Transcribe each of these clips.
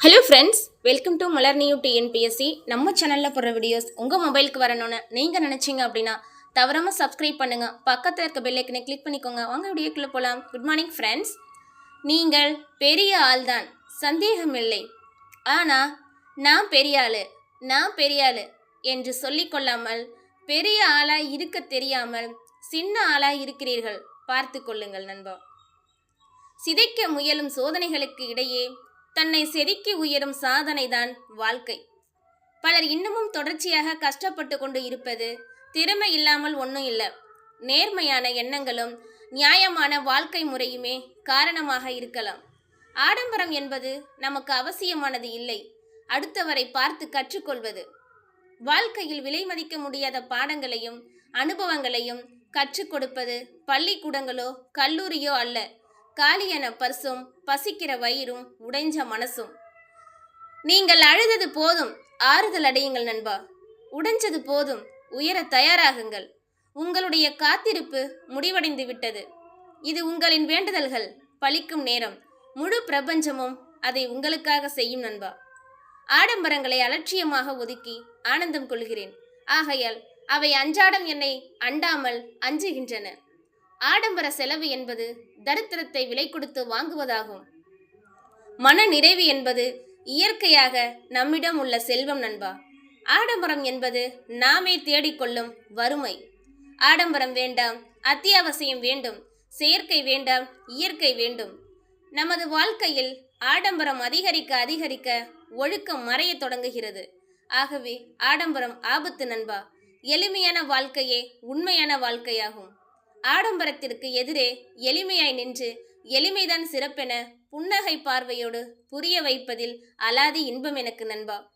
Hello friends welcome to Malar new TNPSC நம்ம சேனலில் போடுற வீடியோஸ் உங்கள் மொபைலுக்கு வரணும்னு நீங்கள் நினச்சிங்க அப்படின்னா தவறாமல் சப்ஸ்கிரைப் பண்ணுங்கள் பக்கத்தில் இருக்க பெல்லைக்கனை கிளிக் பண்ணிக்கோங்க. வாங்க வீடியோக்குள்ளே போகலாம் குட் மார்னிங் ஃப்ரெண்ட்ஸ் நீங்கள் பெரிய ஆள்தான் சந்தேகமில்லை ஆனால் நான் பெரிய ஆள். நான் பெரிய ஆள் என்று சொல்லிக்கொள்ளாமல் பெரிய ஆளாக இருக்க தெரியாமல் சின்ன ஆளாக இருக்கிறீர்கள். பார்த்து கொள்ளுங்கள் நண்பா. சிதைக்க முயலும் சோதனைகளுக்கு இடையே தன்னை செதுக்கி உயரும் சாதனைதான் வாழ்க்கை. பலர் இன்னமும் தொடர்ச்சியாக கஷ்டப்பட்டு கொண்டு இருப்பது திறமை இல்லாமல் ஒன்றும் இல்லை. நேர்மையான எண்ணங்களும் நியாயமான வாழ்க்கை முறையுமே காரணமாக இருக்கலாம். ஆடம்பரம் என்பது நமக்கு அவசியமானது இல்லை. அடுத்தவரை பார்த்து கற்றுக்கொள்வது. வாழ்க்கையில் விலை மதிக்க முடியாத பாடங்களையும் அனுபவங்களையும் கற்றுக் கொடுப்பது பள்ளிக்கூடங்களோ கல்லூரியோ அல்ல. காலியான பர்சும் பசிக்கிற வயிறும் உடைஞ்ச மனசும். நீங்கள் அழுதது போதும் ஆறுதல் அடையுங்கள் நண்பா. உடைஞ்சது போதும் உயர தயாராகுங்கள். உங்களுடைய காத்திருப்பு முடிவடைந்து விட்டது. இது உங்களின் வேண்டுதல்கள் பழிக்கும் நேரம். முழு பிரபஞ்சமும் அதை உங்களுக்காக செய்யும் நண்பா. ஆடம்பரங்களை அலட்சியமாக ஒதுக்கி ஆனந்தம் கொள்கிறேன். ஆகையால் அவை அன்றாடம் என்னை அண்டாமல் அஞ்சுகின்றன. ஆடம்பர செலவு என்பது தரித்திரத்தை விலை கொடுத்து வாங்குவதாகும். மன நிறைவு என்பது இயற்கையாக நம்மிடம் உள்ள செல்வம் நண்பா. ஆடம்பரம் என்பது நாமே தேடிக்கொள்ளும் வறுமை. ஆடம்பரம் வேண்டாம் அத்தியாவசியம் வேண்டும் செயற்கை வேண்டாம் இயற்கை வேண்டும். நமது வாழ்க்கையில் ஆடம்பரம் அதிகரிக்க அதிகரிக்க ஒழுக்கம் மறையத் தொடங்குகிறது. ஆகவே ஆடம்பரம் ஆபத்து நண்பா. எளிமையான வாழ்க்கையே உண்மையான வாழ்க்கையாகும். ஆடம்பரத்திற்கு எதிரே எளிமையாய் நின்று எளிமைதான் சிறப்பென புன்னகை பார்வையோடு புரிய வைப்பதில் அலாதி இன்பம் எனக்கு நண்பா.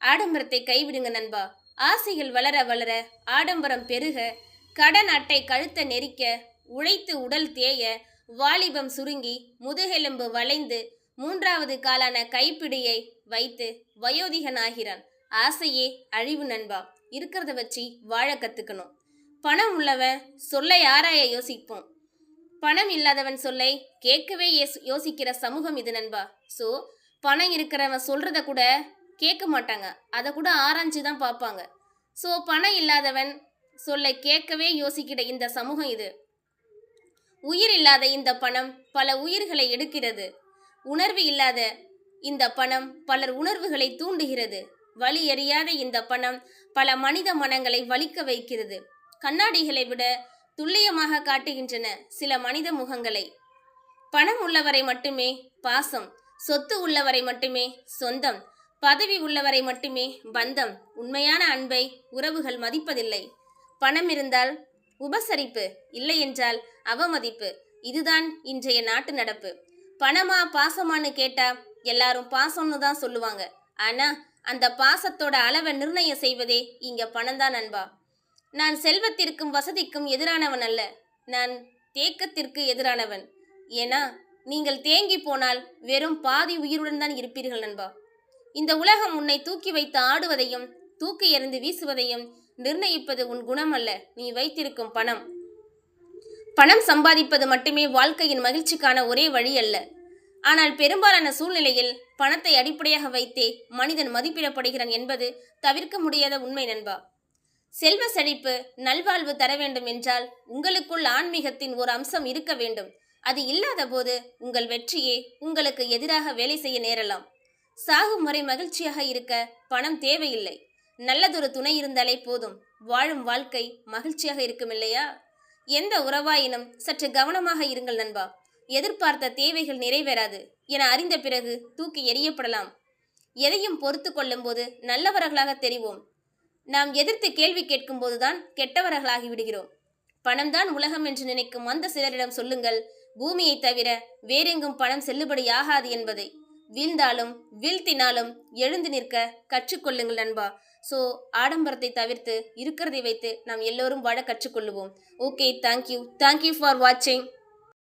ஆடம்பரத்தை கைவிடுங்க நண்பா. ஆசைகள் வளர வளர ஆடம்பரம் பெருக கடன் அட்டை கழுத்த நெரிக்க உழைத்து உடல் தேய வாலிபம் சுருங்கி முதுகெலும்பு வளைந்து மூன்றாவது காலான கைப்பிடியை வைத்து வயோதிகனாகிறான். ஆசையே அழிவு நண்பா. இருக்கிறத வச்சு வாழ கத்துக்கணும். பணம் உள்ளவன் சொல்லை ஆராய யோசிப்போம். பணம் இல்லாதவன் சொல்லை கேட்கவே யோஸ்- யோசிக்கிற சமூகம் இது நண்பா. ஸோ பணம் இருக்கிறவன் சொல்றத கூட கேட்க மாட்டாங்க. அதை கூட ஆராய்ஞ்சு தான் பார்ப்பாங்க. ஸோ பணம் இல்லாதவன் சொல்லை கேட்கவே யோசிக்கிற இந்த சமூகம் இது. உயிர் இல்லாத இந்த பணம் பல உயிர்களை எடுக்கிறது. உணர்வு இல்லாத இந்த பணம் பலர் உணர்வுகளை தூண்டுகிறது. வலி எறியாத இந்த பணம் பல மனித மனங்களை வலிக்க வைக்கிறது. கண்ணாடிகளை விட துல்லியமாக காட்டுகின்றன சில மனித முகங்களை. பணம் உள்ளவரை மட்டுமே பாசம் சொத்து உள்ளவரை மட்டுமே சொந்தம் பதவி உள்ளவரை மட்டுமே பந்தம் உண்மையான அன்பை உறவுகள் மதிப்பதில்லை. பணம் இருந்தால் உபசரிப்பு இல்லை என்றால் அவமதிப்பு இதுதான் இன்றைய நாட்டு நடப்பு. பணமா பாசமான்னு கேட்டா எல்லாரும் பாசம்னு தான் சொல்லுவாங்க. ஆனா அந்த பாசத்தோட அளவை நிர்ணயம் செய்வதே இங்க பணம் தான் நண்பா. நான் செல்வத்திற்கும் வசதிக்கும் எதிரானவன் அல்ல. நான் தேக்கத்திற்கு எதிரானவன். ஏன்னா நீங்கள் தேங்கி போனால் வெறும் பாதி உயிருடன் தான் இருப்பீர்கள் நண்பா. இந்த உலகம் உன்னை தூக்கி வைத்து ஆடுவதையும் தூக்கி எறிந்து வீசுவதையும் நிர்ணயிப்பது உன் குணம் அல்ல. நீ வைத்திருக்கும் பணம். பணம் சம்பாதிப்பது மட்டுமே வாழ்க்கையின் மகிழ்ச்சிக்கான ஒரே வழி அல்ல. ஆனால் பெரும்பாலான சூழ்நிலையில் பணத்தை அடிப்படையாக வைத்தே மனிதன் மதிப்பிடப்படுகிறான் என்பது தவிர்க்க முடியாத உண்மை நண்பா. செல்வ செழிப்பு நல்வாழ்வு தர வேண்டும் என்றால் உங்களுக்குள் ஆன்மீகத்தின் ஒரு அம்சம் இருக்க வேண்டும். அது இல்லாத போது உங்கள் வெற்றியே உங்களுக்கு எதிராக வேலை செய்ய நேரலாம். சாகும் வரை மகிழ்ச்சியாக இருக்க பணம் தேவையில்லை. நல்லதொரு துணை இருந்தாலே போதும். வாழும் வாழ்க்கை மகிழ்ச்சியாக இருக்கும் இல்லையா? எந்த உறவாயினும் சற்று கவனமாக இருங்கள் நண்பா. எதிர்பார்த்த தேவைகள் நிறைவேறாது என அறிந்த பிறகு தூக்கி எறியப்படலாம். எதையும் பொறுத்து கொள்ளும்போது நல்லவர்களாக தெரிவோம். நாம் எதிர்த்து கேள்வி கேட்கும்போதுதான் கெட்டவர்களாகி விடுகிறோம். பணம்தான் உலகம் என்று நினைக்கும் அந்த சிலரிடம் சொல்லுங்கள் பூமியை தவிர வேறெங்கும் பணம் செல்லுபடியாகாது என்பதை. வீழ்ந்தாலும் வீழ்த்தினாலும் எழுந்து நிற்க கற்றுக்கொள்ளுங்கள் நண்பா. ஸோ ஆடம்பரத்தை தவிர்த்து இருக்கிறதை வைத்து நாம் எல்லோரும் வாழ கற்றுக்கொள்ளுவோம். Okay thank you thank you for வாட்சிங்